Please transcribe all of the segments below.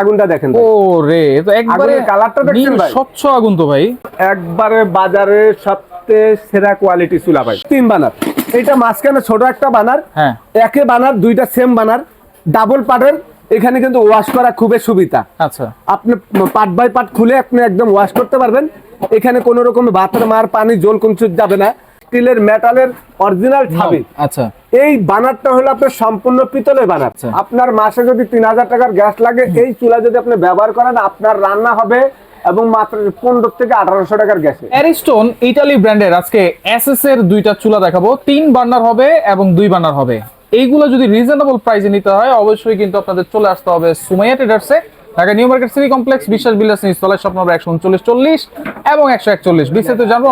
আগুনটা দেখেন। ও রে তো একবারে কালারটা দেখছেন ভাই? স্বচ্ছ আগুন তো ভাই। একবারে বাজারে সবচেয়ে সেরা কোয়ালিটি চুলা ভাই। তিন বানার। এটা মাঝখানে ছোট একটা বানার। হ্যাঁ। একে বানার দুইটা সেম বানার। ডাবল পাটের। এখানে কিন্তু ওয়াশ করা খুবই সুবিধা। আচ্ছা। আপনি পার্ট বাই পার্ট খুলে আপনি একদম ওয়াশ করতে পারবেন। এখানে কোনো রকম ভাতের মার পানি জল কিছু যাবে না। স্টিলের মেটালের অরিজিনাল ছাবি। আচ্ছা। এই বানারটা হলো আপনার সম্পূর্ণ পিতলের বানার। আচ্ছা। আপনার মাসে যদি তিন হাজার টাকার গ্যাস লাগে এই চুলা যদি আপনি ব্যবহার করেন আপনার রান্না হবে এবং মাত্র পনেরো থেকে আঠারোশো টাকার গ্যাসে। অ্যারিস্টোন ইটালি ব্র্যান্ডের আজকে এসএস এর দুইটা চুলা দেখাবো। তিন বার্নার হবে এবং দুই বার্নার হবে। এইগুলো যদি রিজনেবল প্রাইসে নিতে হয় অবশ্যই কিন্তু আপনাদের চলে আসতে হবে Sumaiya ট্রেডার্সে Dhaka new market city complex Biswas Bilas নিচতলায় স্বপ্ন নম্বর একশো উনচল্লিশ চল্লিশ এবং একশো একচল্লিশ। বিস্তারিত জানব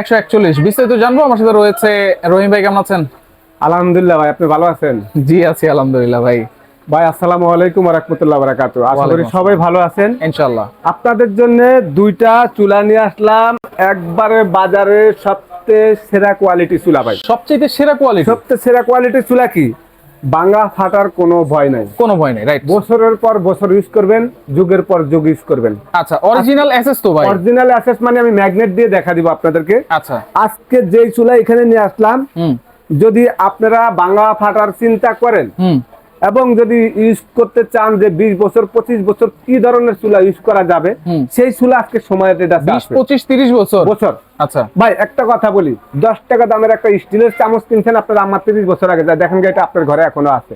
একশো একচল্লিশ। বিস্তারিত জানব। আমার সাথে রয়েছে রহিম ভাই কেমন আছেন? আলহামদুলিল্লাহ ভাই আপনি ভালো আছেন? জি আছি আলহামদুলিল্লাহ ভাই। ভাই আসসালামু আলাইকুম রহমতুল্লাহ বারাকাতু আশা করি সবাই ভালো আছেন। ইনশাল্লাহ আপনাদের জন্য দুইটা চুলা নিয়ে আসলাম। একবারে বাজারে সবচেয়ে সেরা কোয়ালিটি চুলা ভাই। সবচেয়ে সেরা কোয়ালিটি সবচেয়ে সেরা কোয়ালিটির চুলা কি? বাংলা ফাটার কোনো ভয় নাই। কোনো ভয় নাই রাইট বছরের পর বছর ইউজ করবেন যুগের পর যুগ ইউজ করবেন। আচ্ছা অরিজিনাল অ্যাসেস তো ভাই। অরিজিনাল অ্যাসেস মানে আমি ম্যাগনেট দিয়ে দেখা দিব আপনাদেরকে। আচ্ছা। আজকে যেই চুলা এখানে নিয়ে আসলাম যদি আপনারা বাংলা ফাটার চিন্তা করেন এবং যদি ইউজ করতে চান যে বিশ বছর পঁচিশ বছর কি ধরনের চুলা ইউজ করা যাবে সেই চুলা আজকে সময় এটা পঁচিশ তিরিশ বছর? বছর। আচ্ছা। ভাই একটা কথা বলি দশ টাকা দামের একটা স্টিলের চামচ কিনছেন আপনার আমার তিরিশ বছর আগে দেখেন এটা আপনার ঘরে এখনও আছে।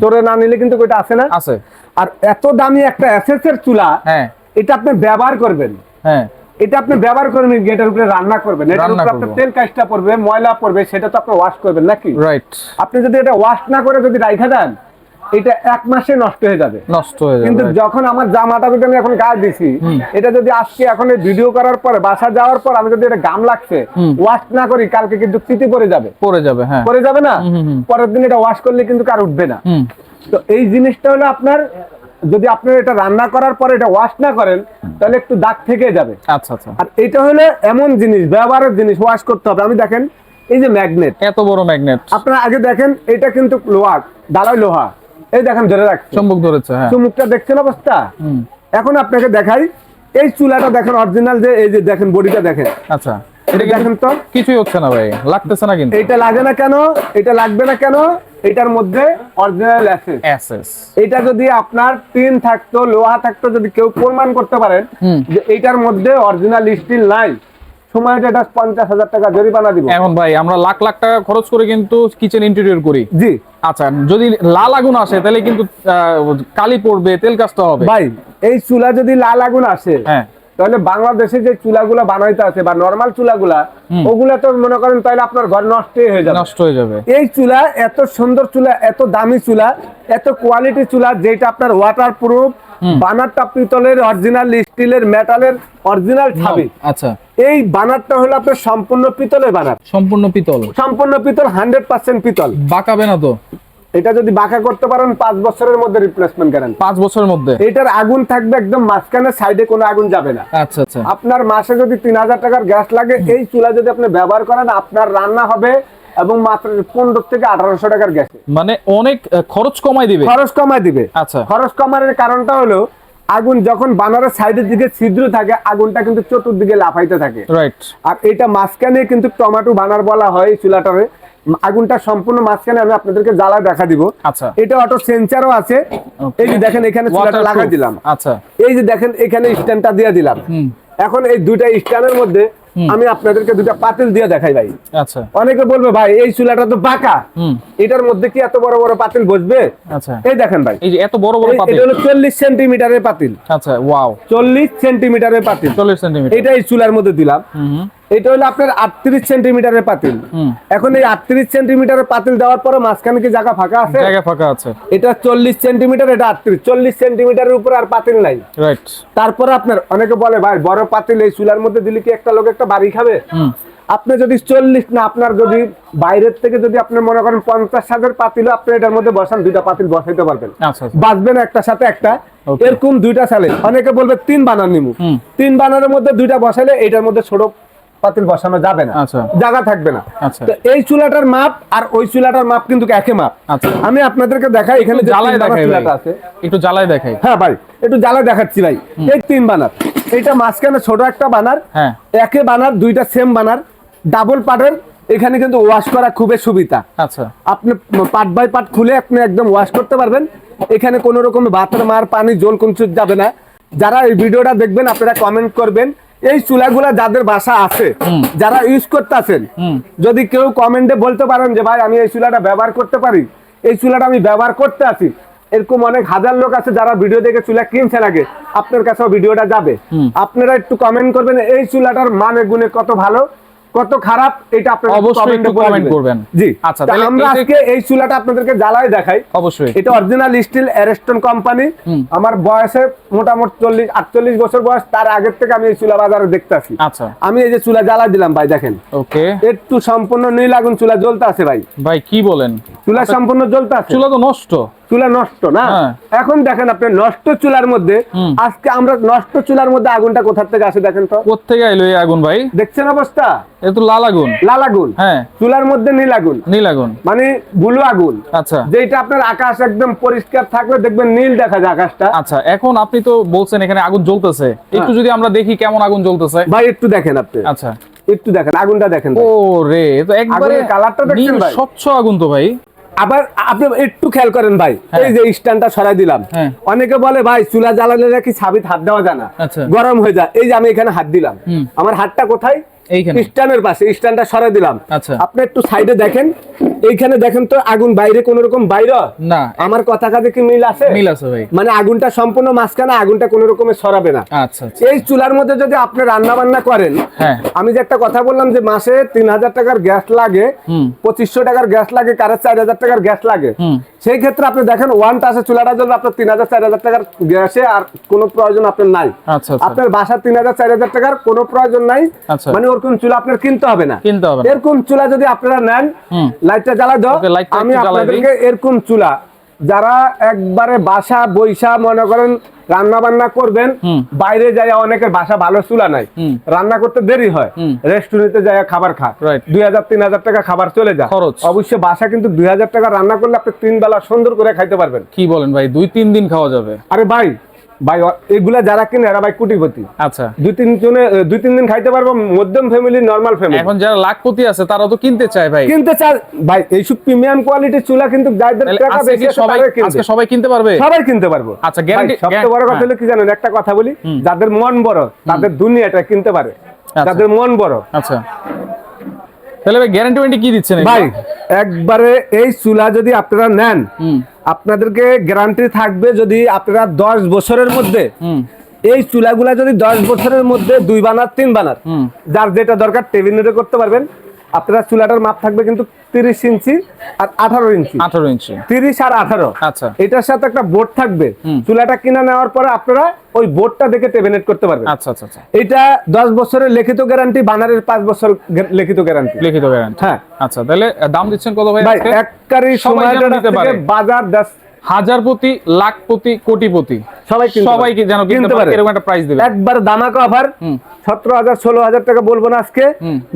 চোরে না নিলে কিন্তু ওইটা আছে না? আছে। আর এত দামি একটা এর চুলা হ্যাঁ। এটা আপনি ব্যবহার করবেন। হ্যাঁ। এটা আপনি ব্যবহার করবেন এটার উপরে রান্না করবেন। এটার উপরে আপনার তেল কাজটা পড়বে ময়লা পড়বে সেটা তো আপনি ওয়াশ করবেন নাকি? রাইট আপনি যদি এটা ওয়াশ না করে যদি রাইখা দেন এটা এক মাসে নষ্ট হয়ে যাবে। নষ্ট হয়ে যাবে কিন্তু যখন আমার জামাটা যদি আমি এখন গায়ে দিছি এটা যদি আজকে এখন ভিডিও করার পরে বাসা যাওয়ার পর আমি যদি এটা গাম লাগছে ওয়াশ না করি কালকে কিন্তু চিতি পড়ে যাবে। পড়ে যাবে হ্যাঁ। পড়ে যাবে না। পরের দিন এটা ওয়াশ করলে কিন্তু কার উঠবে না। তো এই জিনিসটা হলো আপনার যদি আপনার এটা রান্না করার পরে এটা ওয়াশ না করেন তাহলে একটু দাগ থেকে যাবে। আচ্ছা আচ্ছা। আর এটা হলো এমন জিনিস ব্যবহারের জিনিস ওয়াশ করতে হবে। আমি দেখেন এই যে ম্যাগনেট এত বড় ম্যাগনেট আপনারা আগে দেখেন এটা কিন্তু লোহা ডালাই লোহা। এই দেখেন ধরে রাখছে চম্বক ধরেছে হ্যাঁ। চুমুকটা দেখছেন অবস্থা? এখন আপনাকে দেখাই এই চুলাটা দেখেন অরিজিনাল যে এই যে দেখেন বডিটা দেখেন। আচ্ছা এটা এটা দেখেন তো। কিছুই হচ্ছে না ভাই লাগতেছে না কিন্তু। এইটা লাগে না কেন? এটা লাগবে না কেন? এটার মধ্যে অরিজিনাল এসএস এটা যদি আপনার টিন থাকতো লোহা থাকতো যদি কেউ প্রমাণ করতে পারেন যে এইটার মধ্যে অরিজিনাল স্টিল নাই সময়টা এটা পঞ্চাশ হাজার টাকা জরিমানা দিব। এখন ভাই আমরা লাখ লাখ টাকা খরচ করে কিন্তু কিচেন ইন্টেরিয়র করি। জি। আচ্ছা যদি লাল আগুন আসে তাহলে কিন্তু আহ, কালি পড়বে তেল কাজটা হবে। ভাই এই চুলা যদি লাল আগুন আসে হ্যাঁ। তাহলে বাংলাদেশে যে চুলাগুলা বানাইতে আছে বা নরমাল চুলাগুলা। ওগুলা তো মনে করেন তাহলে আপনার ঘর নষ্টই হয়ে যাবে। নষ্ট হয়ে যাবে। এই চুলা এত সুন্দর চুলা এত দামি চুলা এত কোয়ালিটি চুলা যেটা আপনার ওয়াটার প্রুফ বানারটা পিতলের অরিজিনাল স্টিলের মেটালের অরিজিনাল ছাবি। আচ্ছা। এই বানারটা হলো আপনার সম্পূর্ণ পিতলের বানার। সম্পূর্ণ পিতল। সম্পূর্ণ পিতল হান্ড্রেড পার্সেন্ট পিতল। বাঁকাবে না তো? এটা যদি বাঁকা করতে পারেন পাঁচ বছরের মধ্যে রিপ্লেসমেন্ট করেন পাঁচ বছরের মধ্যে? এটার আগুন থাকবে একদম মাঝখানে সাইডে কোনো আগুন যাবে না। আচ্ছা আচ্ছা। আপনার মাসে যদি তিন হাজার টাকার গ্যাস লাগে এই চুলা যদি আপনি ব্যবহার করেন আপনার রান্না হবে এবং মাত্র পনেরো থেকে আঠারোশো টাকার গ্যাসে মানে অনেক খরচ কমাই দিবে? খরচ কমায় দিবে। আচ্ছা। খরচ কমানোর কারণটা হলো আগুন যখন বানারের সাইডের দিকে ছিদ্র থাকে আগুনটা কিন্তু চতুর্দিকে লাফাইতে থাকে। রাইট আর এটা মাঝখানে কিন্তু টমেটো বানার বলা হয় চুলাটারে। আগুনটা সম্পূর্ণ মাঝখানে আমি আপনাদেরকে জ্বালা দেখা দিব। আচ্ছা। এটা অটো সেন্সারও আছে। এই যে দেখেন এখানে চুলাটা। লাগাই দিলাম। আচ্ছা। এই যে দেখেন এখানে স্ট্যান্ডটা দিয়ে দিলাম। এখন এই দুইটা স্ট্যান্ডের মধ্যে আমি আপনাদেরকে দুটা পাতিল দিয়ে দেখাই ভাই। আচ্ছা। অনেকে বলবে ভাই এই চুলাটা তো বাঁকা। এটার মধ্যে কি এত বড় বড় পাতিল বসবে? আচ্ছা। এই দেখেন ভাই। এই যে এত বড় বড় পাতিল। এটা হলো চল্লিশ সেন্টিমিটারের পাতিল। আচ্ছা ওয়াও চল্লিশ সেন্টিমিটারের পাতিল। চল্লিশ সেন্টিমিটার। এটা এই চুলার মধ্যে দিলাম। এটা হলো আপনার আটত্রিশ সেন্টিমিটারের পাতিল। এখন এই আটত্রিশ সেন্টিমিটারের পাতিল দেওয়ার পরে মাঝখানে কি জায়গা ফাঁকা আছে? জায়গা ফাঁকা আছে। এটা চল্লিশ সেন্টিমিটার এটা আটত্রিশ। চল্লিশ সেন্টিমিটারের উপরে আর পাতিল নাই। রাইট তারপরে আপনার অনেকে বলে ভাই বড় পাতিল এই চুলার মধ্যে দিলে কি একটা লোক একটা বাড়ি খাবে? আপনি যদি চল্লিশ না আপনার যদি বাইরের থেকে যদি আপনি মনে করেন পঞ্চাশ হাজার পাতিল আপনি এটার মধ্যে বসান দুইটা পাতিল বসাইতে পারবেন। আচ্ছা আচ্ছা। বাঁচবেন একটা সাথে একটা। এরকম দুইটা সালে অনেকে বলবে তিন বানার নিমু। তিন বানারের মধ্যে দুইটা বসাইলে এটার মধ্যে ছোট পাতিল বসানো যাবে না। আচ্ছা। জায়গা থাকবে না। আচ্ছা। তো এই চুলাটার মাপ আর ওই চুলাটার মাপ কিন্তু একই মাপ। আচ্ছা। আমি আপনাদেরকে দেখাই এখানে জ্বালায় দেখাই আছে। একটু জ্বালায় দেখাই। হ্যাঁ ভাই একটু জ্বালা দেখাচ্ছি ভাই। এই তিন বানার। এইটা মাঝখানে ছোট একটা বানার। হ্যাঁ। একে বানার দুইটা সেম বানার। ডাবল পাটের। এখানে কিন্তু ওয়াশ করা খুবই সুবিধা। আচ্ছা। আপনি পাট বাই পাট খুলে আপনি একদম ওয়াশ করতে পারবেন। এখানে কোনো রকম ভাতের মার পানি জল কিছু যাবে না। যারা এই ভিডিওটা দেখবেন আপনারা কমেন্ট করবেন। এই চুলাগুলা যাদের বাসা আছে যারা ইউজ করতেছেন যদি কেউ কমেন্টে বলতে পারেন যে ভাই আমি এই চুলাটা ব্যবহার করতে পারি। এই চুলাটা আমি ব্যবহার করতে আছি। এরকম অনেক হাজার লোক আছে যারা ভিডিও দেখে চুলা কিনছে আগে আপনার কাছেও ভিডিওটা যাবে। আপনারা একটু কমেন্ট করবেন এই চুলাটার মানে গুণে কত ভালো? কত খারাপ এটা আপনারা অবশ্যই একটু বলে করবেন। জি আচ্ছা, তাহলে আমরা আজকে এই চুলাটা আপনাদেরকে জ্বালাই দেখাই। অবশ্যই। এটা অরিজিনাল স্টিল অ্যারেস্টন কোম্পানি আমার বয়সে মোটামুটি চল্লিশ আটচল্লিশ বছর বয়স তার আগের থেকে আমি এই চুলা বাজারে দেখতে আসি আচ্ছা। আমি এই যে চুলা জ্বালা দিলাম ভাই দেখেন। ওকে। একটু সম্পূর্ণ নীল আগুন চুলা জ্বলতে আছে ভাই। ভাই কি বলেন? চুলা সম্পূর্ণ জ্বলতে আছে চুলা তো নষ্ট। চুলা নষ্ট না? হ্যাঁ। এখন দেখেন আপনি নষ্ট চুলার মধ্যে আজকে আমরা নষ্ট চুলার মধ্যে আগুনটা কোথা থেকে আসে দেখেন তো? কোথেকে এলো এই আগুন ভাই? দেখছেন অবস্থা? এ তো লাল আগুন। লাল আগুন। হ্যাঁ। চুলার মধ্যে নীল আগুন। নীল আগুন। মানে ব্লু আগুন। আচ্ছা। যেটা আপনার আকাশ একদম পরিষ্কার থাকলে দেখবেন নীল দেখা যায় আকাশটা। আচ্ছা এখন আপনি তো বলছেন এখানে আগুন জ্বলতেছে। একটু যদি আমরা দেখি কেমন আগুন জ্বলতেছে। ভাই একটু দেখেন আপনি। আচ্ছা। একটু দেখেন আগুনটা দেখেন ও রে তো একবারে কালারটা দেখছেন ভাই? স্বচ্ছ আগুন তো ভাই। আবার আপনি একটু খেয়াল করেন ভাই এই যে স্ট্যান্ডটা সরাই দিলাম। হ্যাঁ। অনেকে বলে ভাই চুলা জ্বালালে নাকি সাবিত হাত দেওয়া যায় না? আচ্ছা। গরম হয়ে যায়। এই যে আমি এখানে হাত দিলাম। আমার হাতটা কোথায়? স্ট্যান্ডের পাশে স্ট্যান্ডটা সরাই দিলাম। আচ্ছা। আপনি একটু সাইডে দেখেন। এইখানে দেখেন তো আগুন বাইরে কোন রকম বাইরে? না। আমার কথা কাজে কি মিল আছে? মিল আছে ভাই। মানে আগুনটা সম্পূর্ণ মাঝখানে আগুনটা কোন রকমে সরাবে না। আচ্ছা আচ্ছা। এই চুলার মধ্যে যদি আপনি রান্না বান্না করেন হ্যাঁ। আমি যে একটা কথা বললাম যে মাসে তিন হাজার টাকার গ্যাস লাগে পঁচিশশো টাকার গ্যাস লাগে কারের চার হাজার টাকার গ্যাস লাগে। সেই ক্ষেত্রে আপনি দেখেন ওয়ান টাসে চুলাটা জ্বলবে আপনার তিন হাজার চার হাজার টাকার গ্যাসে আর কোনো প্রয়োজন আপনার নাই। আচ্ছা আচ্ছা। আপনার বাসার তিন হাজার চার হাজার টাকার কোনো প্রয়োজন নাই। মানে ওরকম চুলা আপনার কিনতে হবে না। কিনতে হবে এরকম চুলা যদি আপনারা নেন। লাইটটা জ্বালা দাও। আমি। আপনাদেরকে এরকম চুলা। যারা একবারে বাসা বৈশা মনে করেন রান্না বান্না করবেন বাইরে যায় অনেকের বাসা ভালো চুলা নাই। রান্না করতে দেরি হয়। রেস্টুরেন্টে যায় খাবার খা। দুই হাজার তিন হাজার টাকা খাবার চলে যায় খরচ। অবশ্যই বাসা কিন্তু দুই হাজার টাকা রান্না করলে আপনি তিন বেলা সুন্দর করে খাইতে পারবেন। কি বলেন ভাই দুই তিন দিন খাওয়া যাবে। আরে ভাই ভাই এগুলা যারা কিনে এরা ভাই কোটিপতি। আচ্ছা। দুই তিন জনে দুই তিন দিন খাইতে পারব মধ্যম ফ্যামিলি নর্মাল ফ্যামিলি এখন যারা লাখপতি আছে তারা তো কিনতে চায় ভাই। কিনতে চান ভাই এইসব প্রিমিয়াম কোয়ালিটির চুলা কিন্তু যাদের টাকা বেশি সবাই আজকে সবাই কিনতে পারবে? সবাই কিনতে পারব। আচ্ছা, guarantee- সবচেয়ে বড় কথা হ্যাঁ। হলো কি জানেন? একটা কথা বলি। যাদের মন বড় তাদের দুনিয়াটা কিনতে পারে। আচ্ছা। যাদের মন বড়। আচ্ছা। তাহলে ভাই গ্যারান্টি ওয়ারেন্টি কি দিচ্ছেন ভাই একবারে এই চুলা যদি আপনারা নেন আপনাদেরকে গ্যারান্টি থাকবে যদি আপনারা দশ বছরের মধ্যে এই চুলাগুলা যদি দশ বছরের মধ্যে দুই বানার তিন বানার যার যেটা দরকার টেবিনেটে করতে পারবেন। আপনারা চুলাটার মাপ থাকবে কিন্তু তিরিশ ইঞ্চি আর আঠারো ইঞ্চি। আঠারো ইঞ্চি। তিরিশ আর আঠারো। আচ্ছা। এটার সাথে একটা বোর্ড থাকবে। চুলাটা কিনা নেওয়ার পরে আপনারা ওই বোর্ডটা দেখে টেবিনেট করতে পারবেন। আচ্ছা আচ্ছা আচ্ছা। এটা দশ বছরের লিখিত গ্যারান্টি বানারের পাঁচ বছর লিখিত গ্যারান্টি লিখিত গ্যারান্টি হ্যাঁ। আচ্ছা তাহলে দাম দিচ্ছেন কত ভাই আজকে? এককারি সময়টা পারে। বাজার দশ হাজার প্রতি লাখপতি কোটিপতি সবাই কিনতে সবাই পারে। কি যেন কিনতে পারে। এরকম একটা প্রাইস দিবে একবার দামাকা অফার। সতেরো হাজার ষোলো হাজার টাকা বলব না আজকে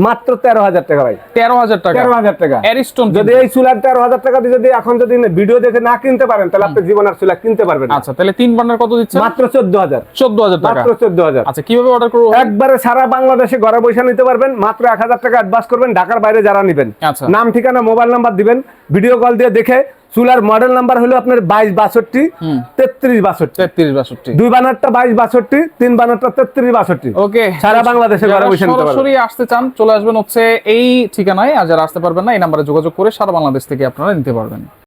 মাত্র তেরো হাজার টাকা ভাই। তেরো হাজার টাকা। তেরো হাজার টাকা। অ্যারিস্টন যদি এই চুলার তেরো হাজার টাকা দিয়ে যদি এখন যদি ভিডিও দেখে না কিনতে পারেন তাহলে আপনি জীবন আর চুলা কিনতে পারবেন না। আচ্ছা তাহলে তিন বান্ডার কত দিচ্ছেন? মাত্র চোদ্দ হাজার। চোদ্দ হাজার টাকা। মাত্র চোদ্দ হাজার। আচ্ছা কীভাবে অর্ডার করব? একবারে সারা বাংলাদেশে ঘরে বসে নিতে পারবেন মাত্র এক হাজার টাকা অ্যাডভান্স করবেন ঢাকার বাইরে যারা নিবেন। আচ্ছা। নাম ঠিকানা মোবাইল নাম্বার দিবেন ভিডিও কল দিয়ে দেখে চুলার মডেল নাম্বার হলো আপনার বাইশ বাষট্টি। তেত্রিশ বাষট্টি। তেত্রিশ বাষট্টি। দুই বানারটা বাইশ বাষট্টি তিন বানারটা তেত্রিশ বাষট্টি। ওকে। সারা বাংলাদেশে ঘরে বসে সরাসরি আসতে চান চলে আসবেন হচ্ছে এই ঠিকানায়। আর যারা আসতে পারবেন না এই নাম্বারে যোগাযোগ করে সারা বাংলাদেশ থেকে আপনারা নিতে পারবেন।